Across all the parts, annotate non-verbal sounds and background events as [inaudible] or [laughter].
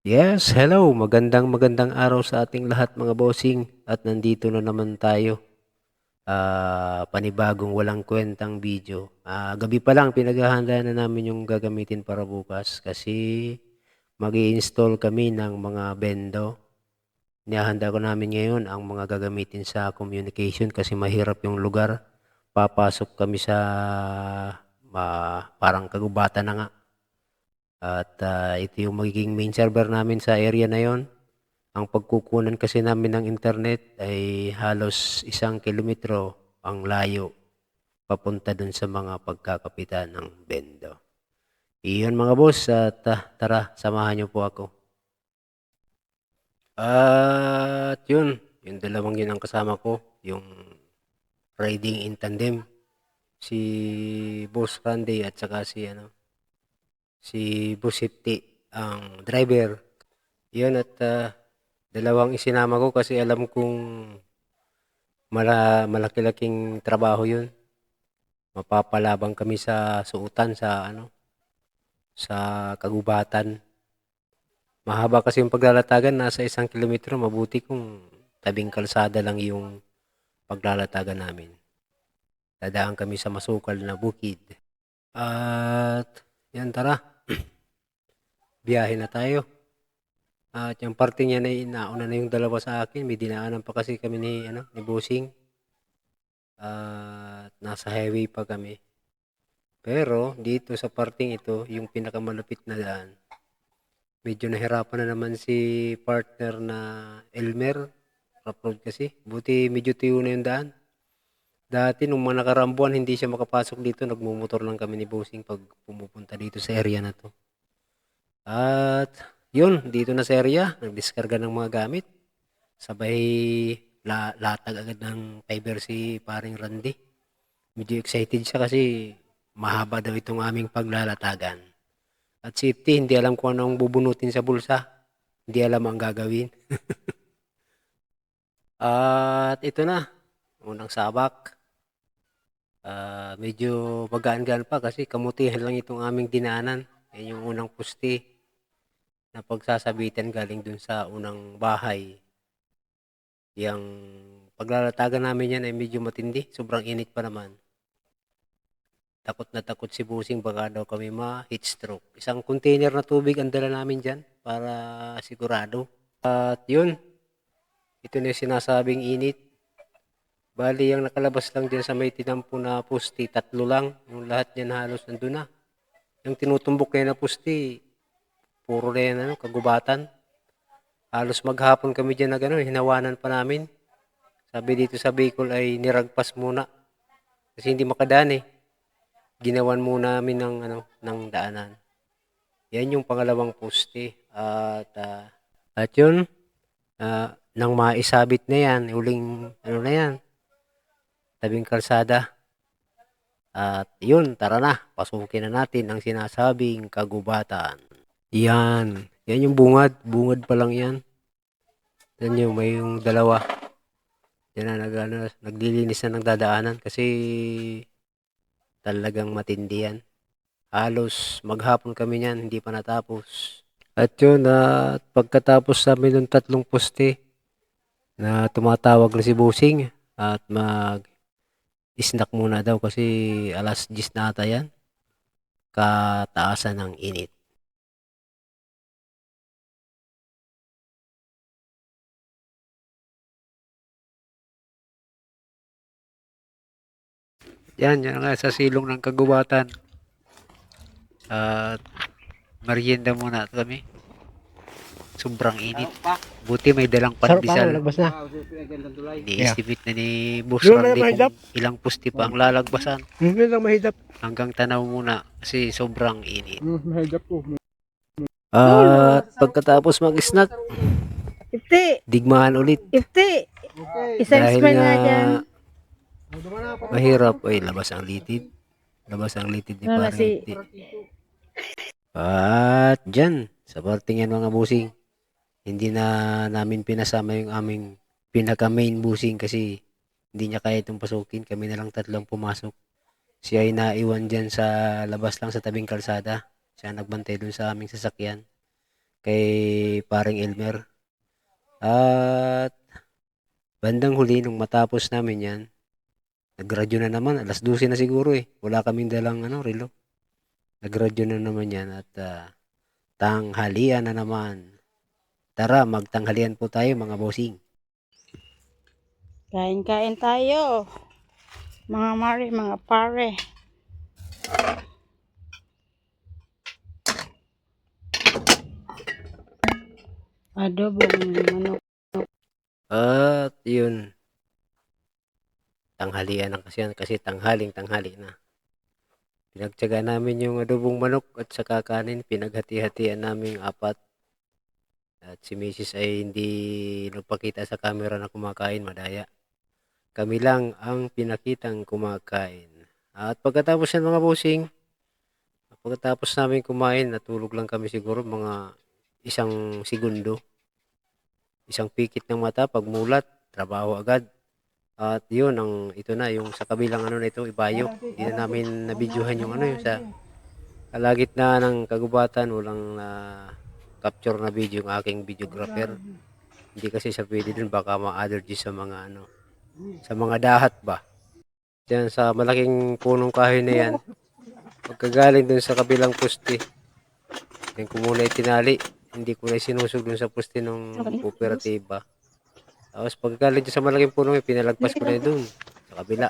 Yes, hello. Magandang magandang araw sa ating lahat mga bossing at nandito na naman tayo. Ah, panibagong walang kwentang video. Ah, gabi pa lang pinaghahanda na namin yung gagamitin para bukas kasi mag-i-install kami ng mga bendo. Nihahanda ko namin ngayon ang mga gagamitin sa communication kasi mahirap yung lugar. Papasok kami sa ah, parang kagubatan na nga. At ah, ito yung magiging main server namin sa area na yon. Ang pagkukunan kasi namin ng internet ay halos isang kilometro ang layo papunta dun sa mga pagkakapitan ng bendo. Iyon mga boss at ah, tara samahan niyo po ako. At yun, yung dalawang yun ang kasama ko, yung riding in tandem. Si Boss Randy at saka si ano, si Hipti, ang driver. Yun at ah, dalawang isinama ko kasi alam kong mala, malaki-laking trabaho yun. Mapapalabang kami sa suutan sa ano sa kagubatan. Mahaba kasi yung paglalatagan, nasa isang kilometro. Mabuti kung tabing kalsada lang yung paglalatagan namin. Dadaan kami sa masukal na bukid. At yan tara. [clears throat] Biyahe na tayo. At yung parte niya na inauna na yung dalawa sa akin. May dinaanan pa kasi kami ni, ano, ni Busing. At nasa highway pa kami. Pero dito sa parting ito, yung pinakamalapit na daan, medyo nahirapan na naman si partner na Elmer. Rough kasi. Buti medyo tiyo na yung daan. Dati nung mga nakarambuan, hindi siya makapasok dito. Nagmumotor lang kami ni Busing pag pumupunta dito sa area na to. At yun, dito na sa area, nagdiskarga ng mga gamit. Sabay la latag agad ng fiber si paring Randy. Medyo excited siya kasi mahaba daw itong aming paglalatagan. At safety, hindi alam kung anong bubunutin sa bulsa. Hindi alam ang gagawin. [laughs] At ito na, unang sabak. Ah, medyo magaan-gaan pa kasi kamutihan lang itong aming dinaanan. Yan yung unang pusti na pagsasabitan galing dun sa unang bahay. Yang paglalatagan namin yan ay medyo matindi. Sobrang init pa naman. Takot na takot si Busing baka daw kami ma-heat stroke. Isang container na tubig ang dala namin dyan para sigurado. At yun, ito na yung sinasabing init. Bali, yung nakalabas lang dyan sa may tinampo na pusti, tatlo lang. Yung lahat yan halos nandun na. Yung tinutumbok kayo na pusti, puro na yan, ano, kagubatan. Halos maghapon kami dyan na gano'n, hinawanan pa namin. Sabi dito sa Bicol ay niragpas muna. Kasi hindi makadaan eh. Ginawan muna namin ng, ano, ng daanan. Yan yung pangalawang poste. At, ah, at yun, ah, nang maisabit na yan, uling, ano na yan, tabing kalsada. At yun, tara na, pasukin na natin ang sinasabing kagubatan. Yan, yan yung bungad, bungad pa lang yan. Yan yung may yung dalawa. Yan na nag, ano, naglilinis na ng dadaanan kasi talagang matindi yan. Halos maghapon kami niyan, hindi pa natapos. At yun, at pagkatapos namin ng tatlong poste, na tumatawag na si Busing at mag snack muna daw kasi alas 10 na ata yan. Kataasan ng init. Yan, yan nga sa silong ng kagubatan. At merienda muna kami. Sobrang init. Buti may dalang Sarap pa, pandesal. lagbas na. Ni-estimate na ni Boss Doon na Randy mahidap. kung ilang pusti pa ang lalagbasan. Hindi lang mahidap. Hanggang tanaw muna kasi sobrang init. Hmm, mahidap po. At pagkatapos mag-snack, Ifti! digmaan ulit. Ifti! Isang Dahil spray nga mahirap. Ay, labas ang litid. Labas ang litid ni Wala parang si- Ipti. At dyan, sa parting yan mga busing, hindi na namin pinasama yung aming pinaka-main busing kasi hindi niya kaya itong pasukin. Kami na lang tatlong pumasok. Siya ay naiwan dyan sa labas lang sa tabing kalsada. Siya nagbantay dun sa aming sasakyan. kay paring Elmer. At bandang huli nung matapos namin yan, nagradyo na naman, alas 12 na siguro eh. Wala kaming dalang ano, relo. Nagradyo na naman yan at ah, tanghalian na naman. Tara, magtanghalian po tayo mga bossing. Kain-kain tayo. Mga mari, mga pare. Adobong manok. At yun, tanghalian na kasi yan, kasi tanghaling tanghali na. Pinagtyaga namin yung adobong manok at saka kanin, pinaghati-hatian namin apat. At si Mrs. ay hindi nagpakita sa camera na kumakain, madaya. Kami lang ang pinakitang kumakain. At pagkatapos yan mga bossing, pagkatapos namin kumain, natulog lang kami siguro mga isang segundo isang pikit ng mata pagmulat trabaho agad at yun ang ito na yung sa kabilang ano na ito ibayo hindi na namin nabidyohan yung ano yung sa kalagit na ng kagubatan walang na capture na video yung aking videographer hindi kasi sa pwede dun baka ma-allergy sa mga ano sa mga dahat ba Diyan sa malaking punong kahoy na yan pagkagaling dun sa kabilang puste yan ko muna itinali hindi ko na sinusog dun sa puste ng kooperatiba. Tapos pagkalit sa malaking puno, may pinalagpas ko na yun dun sa kabila.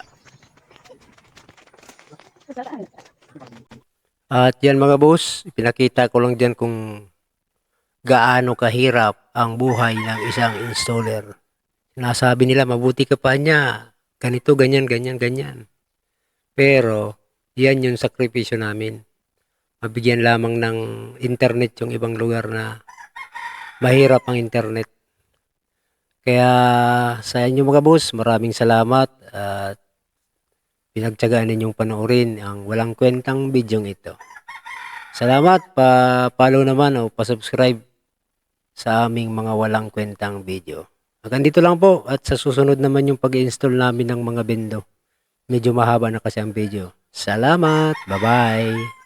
At yan mga boss, pinakita ko lang dyan kung gaano kahirap ang buhay ng isang installer. Nasabi nila, mabuti ka pa niya. Ganito, ganyan, ganyan, ganyan. Pero, yan yung sakripisyo namin mabigyan lamang ng internet yung ibang lugar na mahirap ang internet. Kaya sa inyo mga boss, maraming salamat at pinagtyagaan ninyong panoorin ang walang kwentang bidyong ito. Salamat, pa-follow naman o pa-subscribe sa aming mga walang kwentang video. Hanggang dito lang po at sa susunod naman yung pag-install namin ng mga bendo. Medyo mahaba na kasi ang video. Salamat! Bye-bye!